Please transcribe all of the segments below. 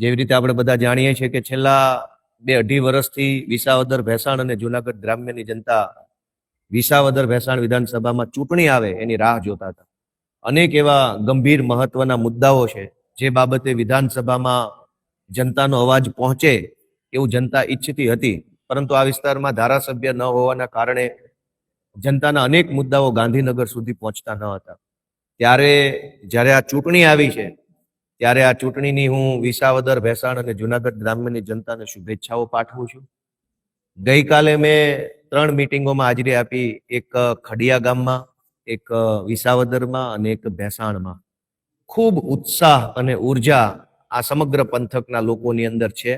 જેવી રીતે આપણે બધા જાણીએ છીએ કે છેલ્લા બે અઢી વર્ષથી વિસાવદર ભેસાણ અને જુનાગઢ ગ્રામ્યની જનતા વિસાવદર ભેસાણ વિધાનસભામાં ચૂંટણી આવે એની રાહ જોતા હતા. અનેક એવા ગંભીર મહત્વના મુદ્દાઓ છે જે બાબતે વિધાનસભામાં જનતાનો અવાજ પહોંચે એવું જનતા ઈચ્છતી હતી. પરંતુ આ વિસ્તારમાં ધારાસભ્ય ન હોવાના કારણે જનતાના અનેક મુદ્દાઓ ગાંધીનગર સુધી પહોંચતા ન હતા. ત્યારે જ્યારે આ ચૂંટણી આવી છે ત્યારે આ ચૂંટણીની હું વિસાવદર, ભેસાણ અને જુનાગઢ ગ્રામ્યની જનતાને શુભેચ્છાઓ પાઠવું છું. ગઈકાલે મેં ત્રણ મિટિંગોમાં હાજરી આપી, એક ખડિયા ગામમાં, એક વિસાવદરમાં અને એક, ભેસાણમાં. ખૂબ ઉત્સાહ અને ઊર્જા આ સમગ્ર પંથકના લોકોની અંદર છે,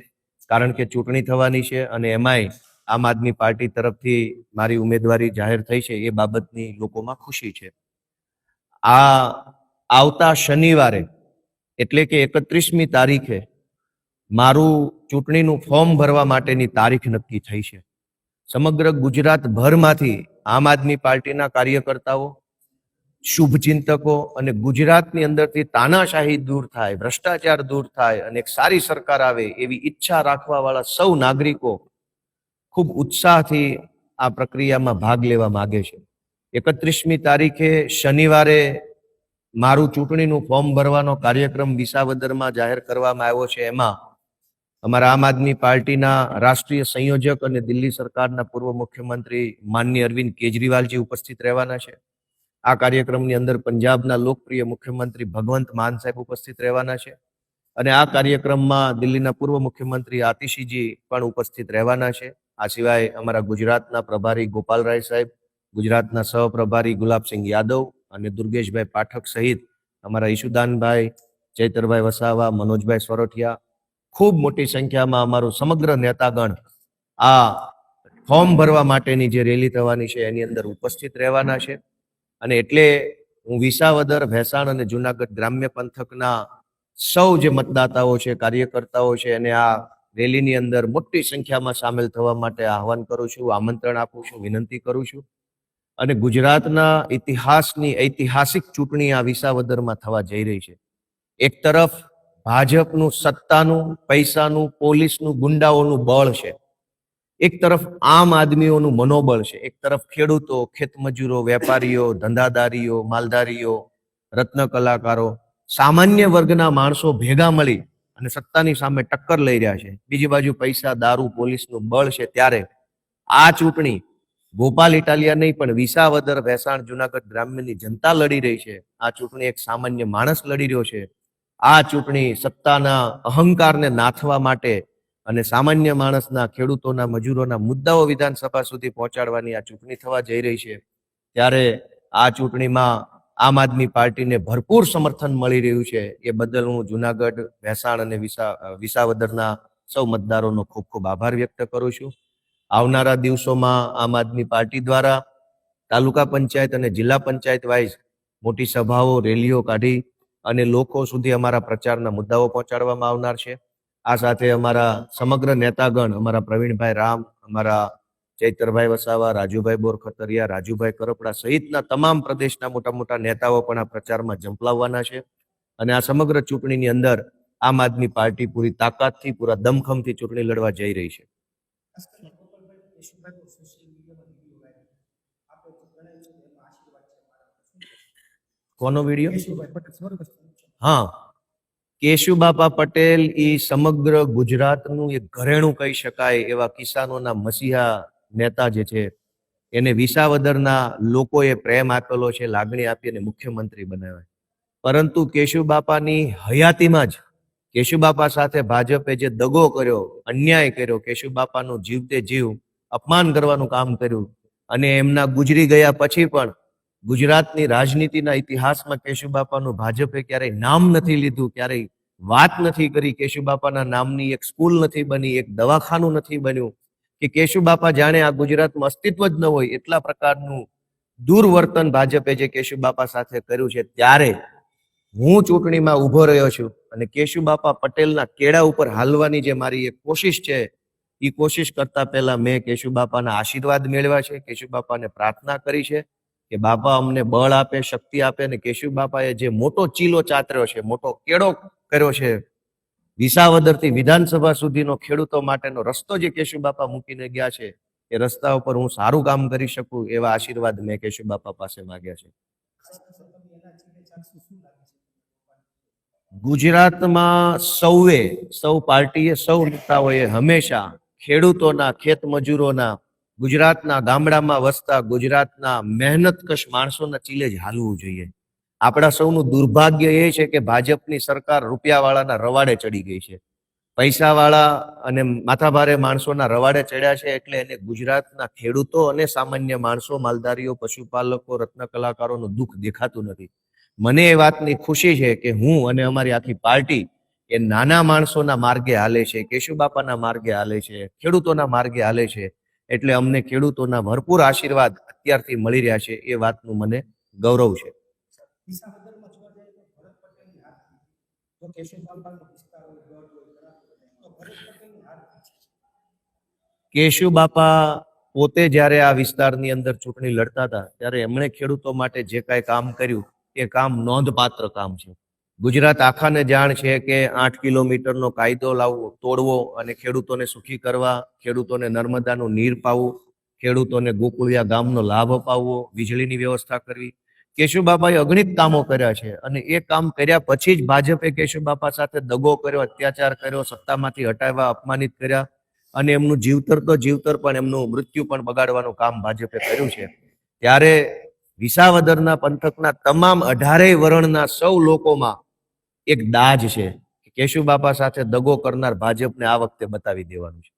કારણ કે ચૂંટણી થવાની છે અને એમાંય આમ આદમી પાર્ટી તરફથી મારી ઉમેદવારી જાહેર થઈ છે એ બાબતની લોકોમાં ખુશી છે. આ આવતા શનિવારે એટલે કે એકત્રીસમી તારીખે મારું ચૂંટણીનું ફોર્મ ભરવા માટેની તારીખ નક્કી થઈ છે. સમગ્ર ગુજરાત ભરમાંથી આમ આદમી પાર્ટીના કાર્યકર્તાઓ, શુભચિંતકો અને ગુજરાતની અંદરથી તાનાશાહી દૂર થાય, ભ્રષ્ટાચાર દૂર થાય અને એક સારી સરકાર આવે એવી ઈચ્છા રાખવાવાળા સૌ નાગરિકો ખૂબ ઉત્સાહથી આ પ્રક્રિયામાં ભાગ લેવા માગે છે. એકત્રીસમી તારીખે શનિવારે મારું ચૂંટણીનું ફોર્મ ભરવાનો કાર્યક્રમ વિસાવદરમાં જાહેર કરવામાં આવ્યો છે. એમાં અમારા આમ આદમી પાર્ટીના રાષ્ટ્રીય સંયોજક અને દિલ્હી સરકારના પૂર્વ મુખ્યમંત્રી માનની અરવિંદ કેજરીવાલજી ઉપસ્થિત રહેવાના છે. આ કાર્યક્રમની અંદર પંજાબના લોકપ્રિય મુખ્યમંત્રી ભગવંત માન સાહેબ ઉપસ્થિત રહેવાના છે અને આ કાર્યક્રમમાં દિલ્હીના પૂર્વ મુખ્યમંત્રી આતિશીજી પણ ઉપસ્થિત રહેવાના છે. આ સિવાય અમારા ગુજરાતના પ્રભારી ગોપાલરાય સાહેબ, ગુજરાતના સહપ્રભારી ગુલાબસિંહ યાદવ અને દુર્ગેશભાઈ પાઠક સહિત અમારા ઈશુદાનભાઈ, ચૈતરભાઈ વસાવા, મનોજભાઈ સોરઠિયા, ખૂબ મોટી સંખ્યામાં અમારું સમગ્ર નેતાગણ આ ફોર્મ ભરવા માટેની જે રેલી થવાની છે એની અંદર ઉપસ્થિત રહેવાના છે. અને એટલે હું વિસાવદર, ભેસાણ અને જુનાગઢ ગ્રામ્ય પંથકના સૌ જે મતદાતાઓ છે, કાર્યકર્તાઓ છે, એને આ રેલીની અંદર મોટી સંખ્યામાં સામેલ થવા માટે આહવાન કરું છું, આમંત્રણ આપું છું, વિનંતી કરું છું. અને ગુજરાતના ઇતિહાસની ઐતિહાસિક ચૂંટણી આ વિસાવદરમાં થવા જઈ રહી છે. એક તરફ ભાજપનું સત્તાનું, પૈસાનું, પોલીસનું, ગુંડાઓનું બળ છે. એક તરફ આમ આદમીઓનું મનોબળ છે. એક તરફ ખેડૂતો, ખેતમજૂરો, વેપારીઓ, ધંધાદારીઓ, માલધારીઓ, રત્ન કલાકારો, સામાન્ય વર્ગના માણસો ભેગા મળી અને સત્તાની સામે ટક્કર લઈ રહ્યા છે. બીજી બાજુ પૈસા, દારૂ, પોલીસનું બળ છે. ત્યારે આ ચૂંટણી ગોપાલ ઇટાલિયા નહીં, પણ વિસાવદર ભેસાણ જુનાગઢ ગ્રામ્યની જનતા લડી રહી છે. આ ચૂંટણી એક સામાન્ય માણસ લડી રહ્યો છે. આ ચૂંટણી સત્તાના અહંકારને નાથવા માટે અને સામાન્ય માણસના ખેડૂતોના મજૂરોના મુદ્દાઓ વિધાનસભા સુધી પહોંચાડવાની આ ચૂંટણી થવા જઈ રહી છે. ત્યારે આ ચૂંટણીમાં આમ આદમી પાર્ટીને ભરપૂર સમર્થન મળી રહ્યું છે. એ બદલ હું જુનાગઢ ભેસાણ અને વિસા, વિસાવદરના સૌ મતદારોનો ખૂબ ખૂબ આભાર વ્યક્ત કરું છું. આવનારા દિવસોમાં આમ આદમી પાર્ટી દ્વારા તાલુકા પંચાયત અને જિલ્લા પંચાયત વાઇઝ મોટી સભાઓ, રેલીઓ કાઢી અને લોકો સુધી અમારા પ્રચારના મુદ્દાઓ પહોંચાડવામાં આવનાર છે. આ સાથે અમારા સમગ્ર નેતાગણ, અમારા પ્રવીણભાઈ રામ, અમારા ચૈતરભાઈ વસાવા, રાજુભાઈ બોરખતરિયા, રાજુભાઈ કરપડા સહિતના તમામ પ્રદેશના મોટા મોટા નેતાઓ પણ આ પ્રચારમાં ઝંપલાવવાના છે. અને આ સમગ્ર ચૂંટણીની અંદર આમ આદમી પાર્ટી પૂરી તાકાતથી, પૂરા દમખમથી ચૂંટણી લડવા જઈ રહી છે. કોનો વીડિયો? હા. કેશુબાપા પટેલ એ સમગ્ર ગુજરાતનું એક ઘરેણું કહી શકાય એવા કિસાનોના મસીહા નેતા જે છે એને વિસાવદરના લોકોએ પ્રેમ આપેલો છે લાગણી આપી અને મુખ્યમંત્રી બનાવ્યા. પરંતુ કેશુબાપાની હયાતીમાં જ કેશુબાપા સાથે ભાજપે જે દગો કર્યો અન્યાય કર્યો કેશુબાપાનો જીવતે જીવ અપમાન કરવાનું કામ કર્યું અને એમના ગુજરી ગયા પછી પણ ગુજરાતની રાજનીતિના ઇતિહાસમાં કેશુબાપાનું ભાજપે ક્યારેય નામ નથી લીધું, ક્યારેય વાત નથી કરી, કેશુબાપાના નામની એક સ્કૂલ નથી બની, એક દવાખાનું નથી બન્યું કે કેશુબાપા જાણે આ ગુજરાતમાં અસ્તિત્વ જ ન હોય એટલા પ્રકારનું દુર્વર્તન ભાજપે જે કેશુબાપા સાથે કર્યું છે ત્યારે હું ચૂંટણીમાં ઊભો રહ્યો છું અને કેશુબાપા પટેલના કેળા ઉપર હાલવાની જે મારી એક કોશિશ છે એ કોશિશ કરતા પહેલા મેં કેશુબાપાના આશીર્વાદ મેળવ્યા છે. કેશુબાપાને પ્રાર્થના કરી છે કે બાપા અમને બળ આપે, શક્તિ આપે અને કેશુ બાપાએ જે મોટો ચીલો ચાતર્યો છે, મોટો કેળો કર્યો છે, વિસાવદરથી વિધાનસભા સુધીનો ખેડૂતો માટેનો રસ્તો જે કેશુ બાપા મૂકીને ગયા છે, એ રસ્તા ઉપર હું સારું કામ કરી શકું એવા આશીર્વાદ મેં કેશુબાપા પાસે માંગ્યા છે. ગુજરાતમાં સૌએ, સૌ પાર્ટીએ, સૌ નેતાઓએ હંમેશા ખેડૂતોના, ખેત મજૂરોના, ગુજરાતના ગામડામાં વસતા, ગુજરાતના મહેનતકશ માણસોના ચીલે જ હાલવું જોઈએ. આપણા સૌનું દુર્ભાગ્ય એ છે કે ભાજપની સરકાર રૂપિયાવાળાના રવાડે ચડી ગઈ છે. પૈસાવાળા અને માથાભારે માણસોના રવાડે ચડ્યા છે એટલે એને ગુજરાતના ખેડૂતો અને સામાન્ય માણસો, માલધારીઓ, પશુપાલકો, રત્ન કલાકારોનું દુઃખ દેખાતું નથી. મને એ વાતની ખુશી છે કે હું અને અમારી આખી પાર્ટી એ નાના માણસોના માર્ગે હાલે છે, કેશુબાપાના માર્ગે હાલે છે, ખેડૂતોના માર્ગે હાલે છે, એટલે અમને ખેડૂતોના ભરપૂર આશીર્વાદ અત્યારથી મળી રહ્યા છે એ વાતનું મને ગૌરવ છે. કેશુબાપા પોતે જ્યારે આ વિસ્તારની અંદર ચૂંટણી લડતા હતા, ત્યારે એમણે ખેડૂતો માટે જે કાંઈ કામ કર્યું, એ કામ નોંધપાત્ર કામ છે ગુજરાત આખાને જાણ છે કે આઠ કિલોમીટરનો કાયદો લાવવો, તોડવો અને ખેડૂતોને સુખી કરવા, ખેડૂતોને નર્મદાનું નીર પાવું ખેડૂતોને ગોકુળિયા ગામનો લાભ અપાવવો, વીજળીની વ્યવસ્થા કરવી. કેશુબાપાએ અગણિત કામો કર્યા છે અને એ કામ કર્યા પછી જ ભાજપે કેશુબાપા સાથે દગો કર્યો, અત્યાચાર કર્યો, સત્તામાંથી હટાવવા અપમાનિત કર્યા અને એમનું જીવતર તો જીવતર પણ એમનું મૃત્યુ પણ બગાડવાનું કામ ભાજપે કર્યું છે. ત્યારે વિસાવદરના પંથકના તમામ અઢારેય વર્ણના સૌ લોકોમાં એક દાજ છે કેશુ કેશુબાપા સાથે દગો કરનાર ભાજપને આ વખતે બતાવી દેવાનું છે.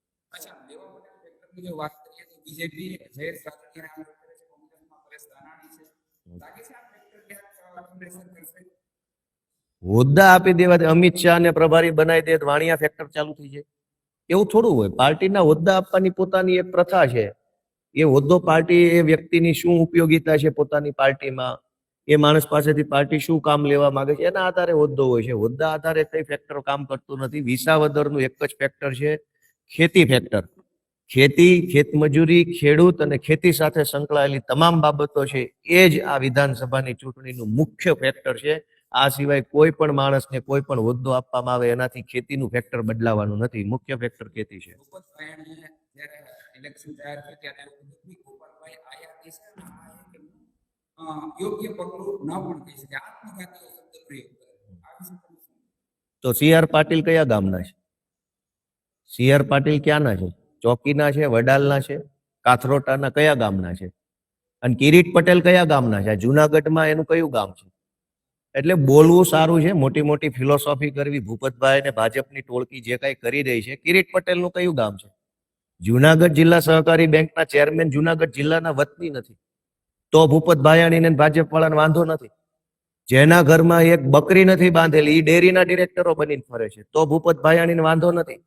હોદ્દા આપી દેવાથી અમિત શાહ ને પ્રભારી બનાવી દે વાણિયા ફેક્ટર ચાલુ થઈ જાય. એવું થોડું હોય. પાર્ટીના હોદ્દા આપવાની પોતાની એક પ્રથા છે. એ હોદ્દો પાર્ટી એ વ્યક્તિની શું ઉપયોગિતા છે પોતાની પાર્ટીમાં? એ માણસ પાસેથી પાર્ટી શું કામ લેવા માંગે છે? એના આધારે હોદ્દો હોય છે. હોદ્દા આધારે કઈ ફેક્ટર કામ કરતું નથી. વિસાવદરનું એક જ ફેક્ટર છે ખેતી ફેક્ટર ખેતી, ખેતમજૂરી, ખેડૂત અને ખેતી સાથે સંકળાયેલી તમામ બાબતો છે એ જ આ વિધાનસભાની ચૂંટણીનું મુખ્ય ફેક્ટર છે. આ સિવાય કોઈ પણ માણસને કોઈ પણ હોદ્દો આપવામાં આવે એનાથી ખેતીનું ફેક્ટર બદલાવાનું નથી. મુખ્ય ફેક્ટર ખેતી છે. ઇલેક્શન જાહેર થયું ત્યારે એવું કીધું કે ગોપાલભાઈ આયા દેશે અને આ એક એમનું, યોગ્ય પગલું ન પણ કહી શકે આત્મઘાતી શબ્દ પ્રયોગ તો સી આર પાટીલ કયા ગામના છે? સી આર પાટીલ ક્યાંના છે? ચોકીના છે વડાલના છે કાથરોટાના કયા ગામના છે? અને કિરીટ પટેલ કયા ગામના છે? જુનાગઢમાં એનું કયું ગામ છે? એટલે બોલવું સારું છે મોટી મોટી ફિલોસોફી કરવી ભૂપતભાઈ ને ભાજપની ટોળકી જે કાંઈ કરી રહી છે કિરીટ પટેલનું કયું ગામ છે? જુનાગઢ જિલ્લા સહકારી બેંકના ચેરમેન જુનાગઢ જિલ્લાના વતની નથી. તો ભૂપત ભાયાણીને ભાજપ વાળાને વાંધો નથી. જેના ઘરમાં એક બકરી નથી બાંધેલી એ ડેરીના ડિરેક્ટરો બનીને ફરે છે. તો ભૂપત ભાયાણીને વાંધો નથી.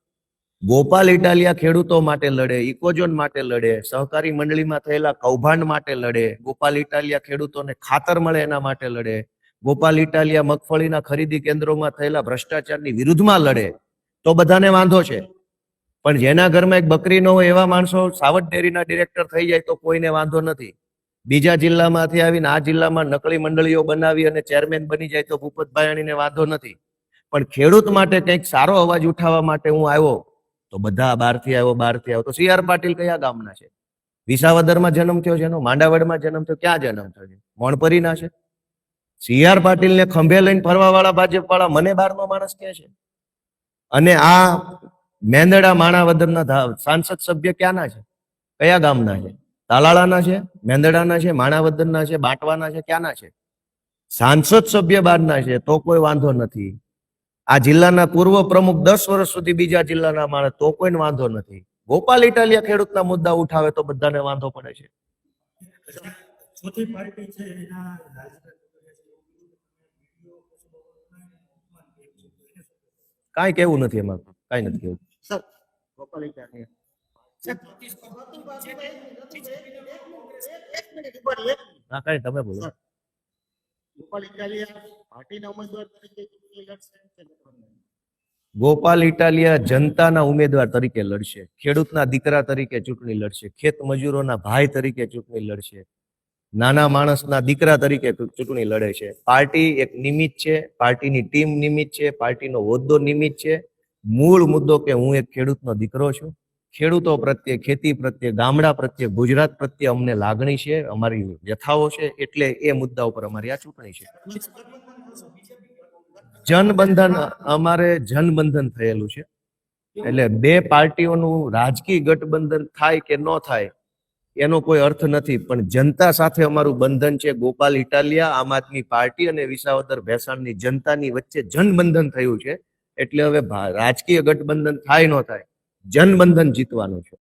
ગોપાલ ઇટાલિયા ખેડૂતો માટે લડે ઇકોઝોન માટે લડે, સહકારી મંડળીમાં થયેલા કૌભાંડ માટે લડે, ગોપાલ ઇટાલિયા ખેડૂતોને ખાતર મળે એના માટે લડે, ગોપાલ ઇટાલિયા મગફળીના ખરીદી કેન્દ્રોમાં થયેલા ભ્રષ્ટાચારની વિરુદ્ધમાં લડે, તો બધાને વાંધો છે. પણ જેના ઘરમાં એક બકરી ન હોય એવા માણસો સાવટ ડેરીના ડિરેક્ટર થઈ જાય તો કોઈને વાંધો નથી. બીજા જિલ્લામાંથી આવીને આ જિલ્લામાં નકલી મંડળીઓ બનાવી અને ચેરમેન બની જાય તો ભૂપતભાઈ વાંધો નથી. પણ ખેડૂત માટે કંઈક સારો અવાજ ઉઠાવવા માટે હું આવ્યો તો બધા બહારથી આવ્યો બહારથી આવ્યો. તો સી આર પાટીલ કયા ગામના છે? વિસાવદરમાં જન્મ થયો એનો માંડાવડમાં જન્મ થયો, ક્યાં જન્મ થયો છે? મોણપરીના છે. સી આર પાટીલને ખંભે લઈને ફરવા વાળા ભાજપ વાળા મને બહારનો માણસ કહે છે. અને આ મેંદડા માણાવદરના સાંસદ સભ્ય ક્યાંના છે? કયા ગામના છે? તાલાળાના છે, મેંદડાના છે, માણાવદરના છે, બાંટવાના છે, ક્યાંના છે? સાંસદ સભ્ય બહારના છે, તો કોઈ વાંધો નથી. આ જિલ્લાના પૂર્વ પ્રમુખ દસ વર્ષ સુધી બીજા જિલ્લાના માણસ, તો કોઈને વાંધો નથી. ગોપાલ ઇટાલિયા ખેડૂતના મુદ્દા ઉઠાવે તો બધાને વાંધો પડે છે? કાંઈ કેવું નથી એમાં. કાંઈ નથી કેવું સર. હા કાંઈ તમે બોલો? ગોપાલ ઇટાલિયા જનતાના ઉમેદવાર તરીકે લડશે ખેડૂતના દીકરા તરીકે ચૂંટણી લડશે ખેત મજૂરોના ભાઈ તરીકે ચૂંટણી લડશે નાના માણસના દીકરા તરીકે ચૂંટણી લડે છે. પાર્ટી એક નિમિત્ત છે પાર્ટીની ટીમ નિમિત્ત છે પાર્ટીનો હોદ્દો નિમિત્ત છે. મૂળ મુદ્દો કે હું એક ખેડૂતનો દીકરો છું. ખેડૂતો પ્રત્યે, ખેતી પ્રત્યે, ગામડા પ્રત્યે, ગુજરાત પ્રત્યે અમને લાગણી છે, અમારી વ્યથાઓ છે, એટલે એ મુદ્દા ઉપર અમારી આ ચૂંટણી છે. જનબંધન, અમારે જનબંધન થયેલું છે. એટલે બે પાર્ટીઓનું રાજકીય ગઠબંધન થાય કે ન થાય, એનો કોઈ અર્થ નથી. પણ જનતા સાથે અમારું બંધન છે, ગોપાલ ઇટાલિયા, આમ આદમી પાર્ટી અને વિસાવદર ભેસાણની જનતાની વચ્ચે જનબંધન થયું છે. એટલે હવે રાજકીય ગઠબંધન થાય ન થાય જનબંધન જીતવાનું છે.